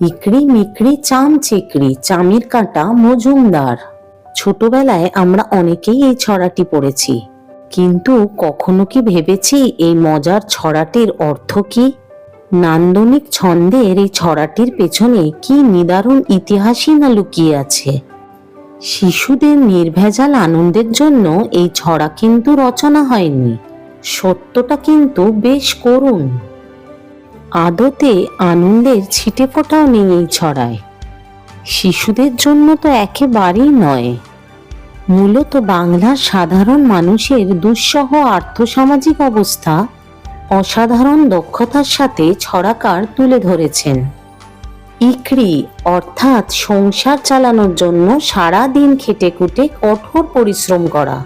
ইকড়ি মিকড়ি, চাম চিকড়ি, চামের কাঁটা মজুমদার। ছোটবেলায় আমরা অনেকেই এই ছড়াটি পড়েছি। কিন্তু কখনো কি ভেবেছি এই মজার ছড়াটির অর্থ কি? নান্দনিক ছন্দের এই ছড়াটির পেছনে কি নিদারুণ ইতিহাসই না লুকিয়ে আছে? শিশুদের নির্ভেজাল আনন্দের জন্য এই ছড়া কিন্তু রচনা হয়নি। সত্যটা কিন্তু বেশ করুণ। আদতে আনন্দের ছিটে ফোটাও নেই এই ছড়ায়। শিশুদের জন্য তো একেবারেই নয়। মূলত বাংলার সাধারণ মানুষের দুঃসহ আর্থসামাজিক অবস্থা অসাধারণ দক্ষতার সাথে ছড়াকার তুলে ধরেছেন। ইকড়ি অর্থাৎ সংসার চালানোর জন্য সারা দিন খেটে খুটে কঠোর পরিশ্রম করা।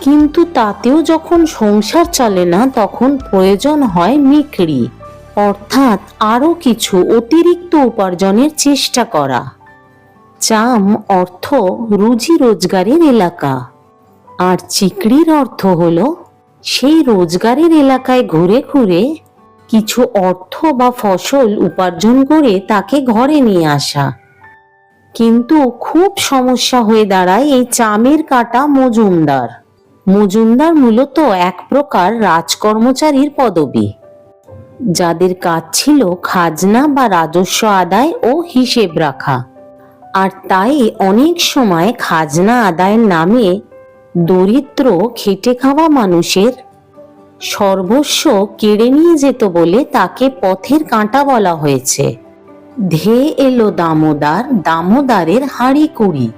কিন্তু তাতেও যখন সংসার চলে না, তখন প্রয়োজন হয় মিকড়ি অর্থাৎ আরও কিছু অতিরিক্ত উপার্জনের চেষ্টা করা। চাম অর্থ রুজি রোজগারের এলাকা। আর চিকড়ির অর্থ হল সেই রোজগারের এলাকায় ঘুরে ঘুরে কিছু অর্থ বা ফসল উপার্জন করে তাকে ঘরে নিয়ে আসা। কিন্তু খুব সমস্যা হয়ে দাঁড়ায় এই চামের কাটা মজুমদার। মজুমদার মূলত এক প্রকার রাজকর্মচারীর পদবী। যাদের কাজ ছিল খাজনা বা রাজস্ব আদায় ও হিসেব রাখা। আর তাই অনেক সময় খাজনা আদায়ের নামে দরিদ্র, খেটে খাওয়া মানুষের সর্বস্ব কেড়ে নিয়ে যেত বলে তাকে পথের কাঁটা বলা হয়েছে। ধে এলো দামোদার, দামোদারের হাঁড়ি কুড়ি।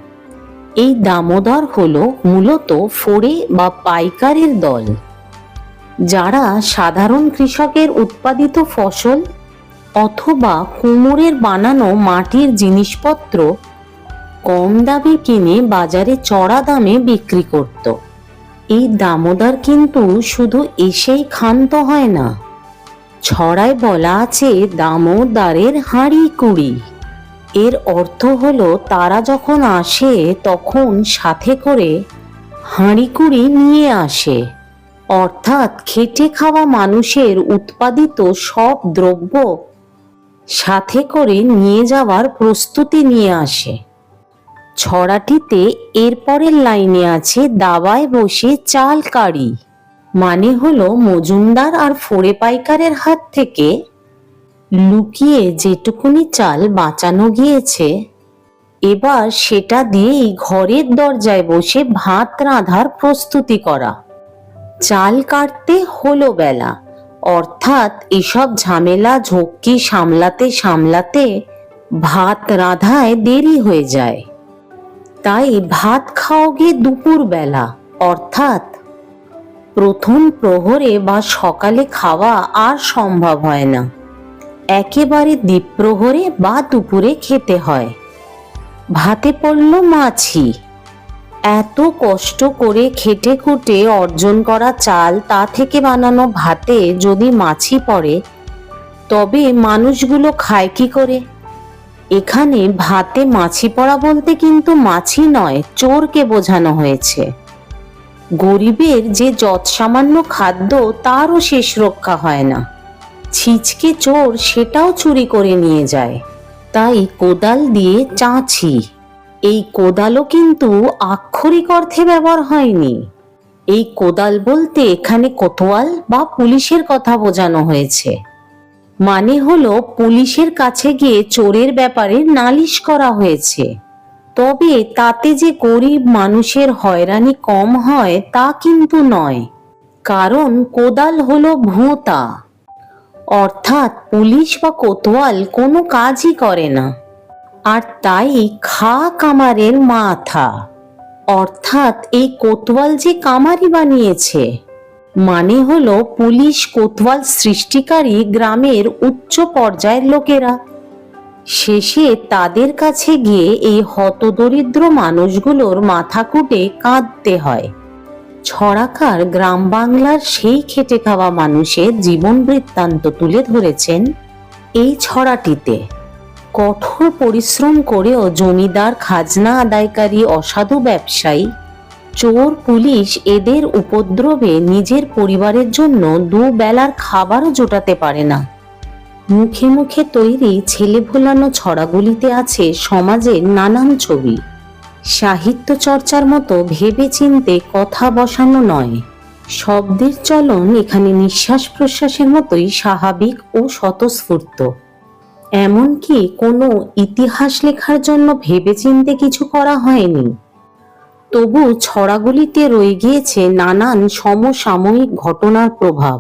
এই দামোদর হলো মূলত ফোড়ে বা পাইকারের দল। যারা সাধারণ কৃষকের উৎপাদিত ফসল অথবা কুমোরের বানানো মাটির জিনিসপত্র কম দামে কিনে বাজারে চড়া দামে বিক্রি করত। এই দামোদর কিন্তু শুধু এসেই ক্ষান্ত হয় না। ছড়ায় বলা আছে দামোদারের হাঁড়ি কুড়ি। এর অর্থ হলো তারা যখন আসে তখন সাথে করে হাঁড়ি কুড়ি নিয়ে আসে। অর্থাৎ খেটে খাওয়া মানুষের উৎপাদিত সব দ্রব্য সাথে করে নিয়ে যাওয়ার প্রস্তুতি নিয়ে আসে। ছড়াটিতে এরপরের লাইনে আছে দাবায় বসে চাল কাড়ি মানে হলো মজুমদার আর ফোড়ে পাইকারের হাত থেকে লুকিয়ে যেটুকুনি চাল বাঁচানো গিয়েছে, এবার সেটা দিয়েই ঘরের দরজায় বসে ভাত রাঁধার প্রস্তুতি করা। চাল কাটতে হলো বেলা। অর্থাৎ এসব ঝামেলা ঝক্কি সামলাতে সামলাতে ভাত রাঁধায় দেরি হয়ে যায়। তাই ভাত খাও গে দুপুর বেলা। অর্থাৎ প্রথম প্রহরে বা সকালে খাওয়া আর সম্ভব হয় না। একেবারে দ্বীপ্রহরে বা দুপুরে খেতে হয়। ভাতে পড়ল মাছি। এত কষ্ট করে খেটে খুটে অর্জন করা চাল তা থেকে বানানো ভাতে যদি মাছি পড়ে, তবে মানুষগুলো খায় কি করে? এখানে ভাতে মাছি পড়া বলতে কিন্তু মাছি নয়, চোরকে বোঝানো হয়েছে। গরিবের যে যৎসামান্য খাদ্য তারও শেষ রক্ষা হয় না। ছিচকে চোর সেটাও চুরি করে নিয়ে যায়। তাই কোদাল দিয়ে চাঁছি এই কোদালও কিন্তু আক্ষরিক অর্থে ব্যবহার হয়নি। এই কোদাল বলতে এখানে কোতোয়াল বা পুলিশের কথা বোঝানো হয়েছে। মানে হলো পুলিশের কাছে গিয়ে চোরের ব্যাপারে নালিশ করা হয়েছে। তবে তাতে যে গরিব মানুষের হয়রানি কম হয় তা কিন্তু নয়। কারণ কোদাল হলো ভোঁতা। অর্থাৎ পুলিশ বা কোতোয়াল কোনো কাজই করে না। আর তাই খা কামারের মাথা। অর্থাৎ এই কোতোয়াল যে কামারি বানিয়েছে মানে হলো পুলিশ কোতোয়াল সৃষ্টিকারী গ্রামের উচ্চ পর্যায়ের লোকেরা। শেষে তাদের কাছে গিয়ে এই হতদরিদ্র মানুষগুলোর মাথা কুটে কাঁদতে হয়। ছড়াকার গ্রাম বাংলার সেই খেটে খাওয়া মানুষের জীবন বৃত্তান্ত তুলে ধরেছেন এই ছড়াটিতে। কঠোর পরিশ্রম করেও জমিদার, খাজনা আদায়কারী, অসাধু ব্যবসায়ী, চোর, পুলিশ এদের উপদ্রবে নিজের পরিবারের জন্য দুবেলার খাবারও জোটাতে পারে না। মুখে মুখে তৈরি ছেলে ভোলানো ছড়াগুলিতে আছে সমাজের নানান ছবি। সাহিত্য চর্চার মতো ভেবে চিনতে কথা বসানো নয়। শব্দের চলন এখানে নিঃশ্বাস প্রশ্বাসের মতোই স্বাভাবিক ও স্বতঃস্ফূর্ত। এমনকি কোনো ইতিহাস লেখার জন্য ভেবেচিন্তে কিছু করা হয়নি। তবু ছড়াগুলিতে রয়ে গিয়েছে নানান সমসাময়িক ঘটনার প্রভাব,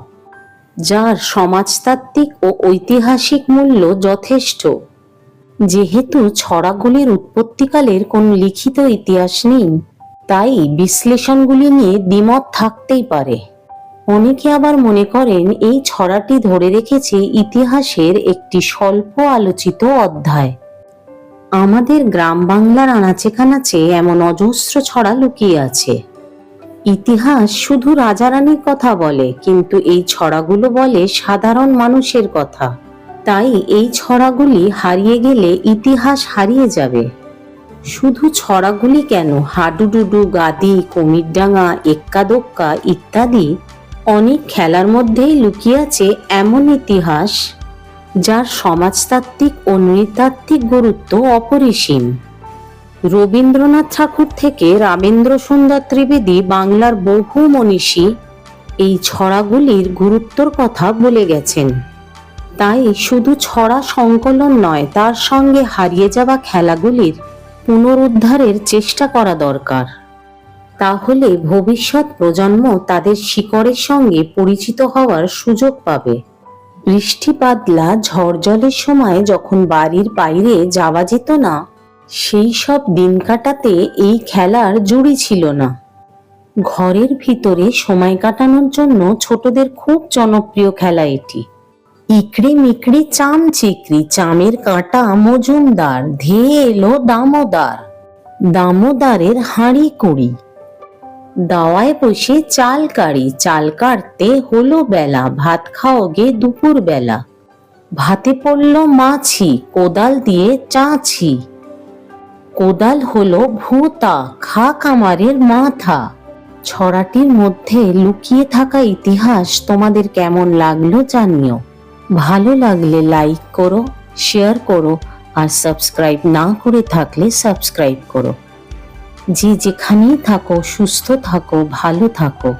যার সমাজতাত্ত্বিক ও ঐতিহাসিক মূল্য যথেষ্ট। যেহেতু ছড়াগুলির উৎপত্তিকালের কোনো লিখিত ইতিহাস নেই, তাই বিশ্লেষণগুলি নিয়ে দ্বিমত থাকতেই পারে। অনেকে আবার মনে করেন, এই ছড়াটি ধরে রেখেছে ইতিহাসের একটি স্বল্প আলোচিত অধ্যায়। আমাদের গ্রাম বাংলার আনাচে কানাচে এমন অজস্র ছড়া লুকিয়ে আছে। ইতিহাস শুধু রাজারানীর কথা বলে, কিন্তু এই ছড়াগুলো বলে সাধারণ মানুষের কথা। তাই এই ছড়াগুলি হারিয়ে গেলে ইতিহাস হারিয়ে যাবে। শুধু ছড়াগুলি কেন? হাডুডুডু, গাদি, কুমিরডাঙ্গা এক্কা দোক্কা ইত্যাদি অনেক খেলার মধ্যেই লুকিয়ে আছে এমন ইতিহাস, যার সমাজতাত্ত্বিক ও নৃতাত্ত্বিক গুরুত্ব অপরিসীম। রবীন্দ্রনাথ ঠাকুর থেকে রামেন্দ্র সুন্দর ত্রিবেদী বাংলার বহু মনীষী এই ছড়াগুলির গুরুত্বর কথা বলে গেছেন। তাই শুধু ছড়া সংকলন নয়, তার সঙ্গে হারিয়ে যাওয়া খেলাগুলির পুনরুদ্ধারের চেষ্টা করা দরকার। তাহলে ভবিষ্যৎ প্রজন্ম তাদের শিকড়ের সঙ্গে পরিচিত হওয়ার সুযোগ পাবে। বৃষ্টি বাদলা ঝড় জলের সময় যখন বাড়ির বাইরে যাওয়া যেত না, সেই সব দিন কাটাতে এই খেলার জুড়ি ছিল না। ঘরের ভিতরে সময় কাটানোর জন্য ছোটদের খুব জনপ্রিয় খেলা এটি। ইকড়ি মিকড়ি চাম চিকড়ি, চামের কাঁটা মজুমদার, ধেয়ে এলো দামোদার। দামোদারের হাঁড়ি কুড়ি। দাওয়ায় বসে চাল কাড়ি চাল কাটতে হলো বেলা। ভাত খাও গে দুপুর বেলা। ভাতে পড়ল মাছি। কোদাল দিয়ে চাছি কোদাল হলো ভূতা খা কামারের মাথা। ছড়াটির মধ্যে লুকিয়ে থাকা ইতিহাস তোমাদের কেমন লাগল জানিও। ভালো লাগলে লাইক করো শেয়ার করো, আর সাবস্ক্রাইব না করে থাকলে সাবস্ক্রাইব করো। যে যেখানেই থাকো সুস্থ থাকো ভালো থাকো।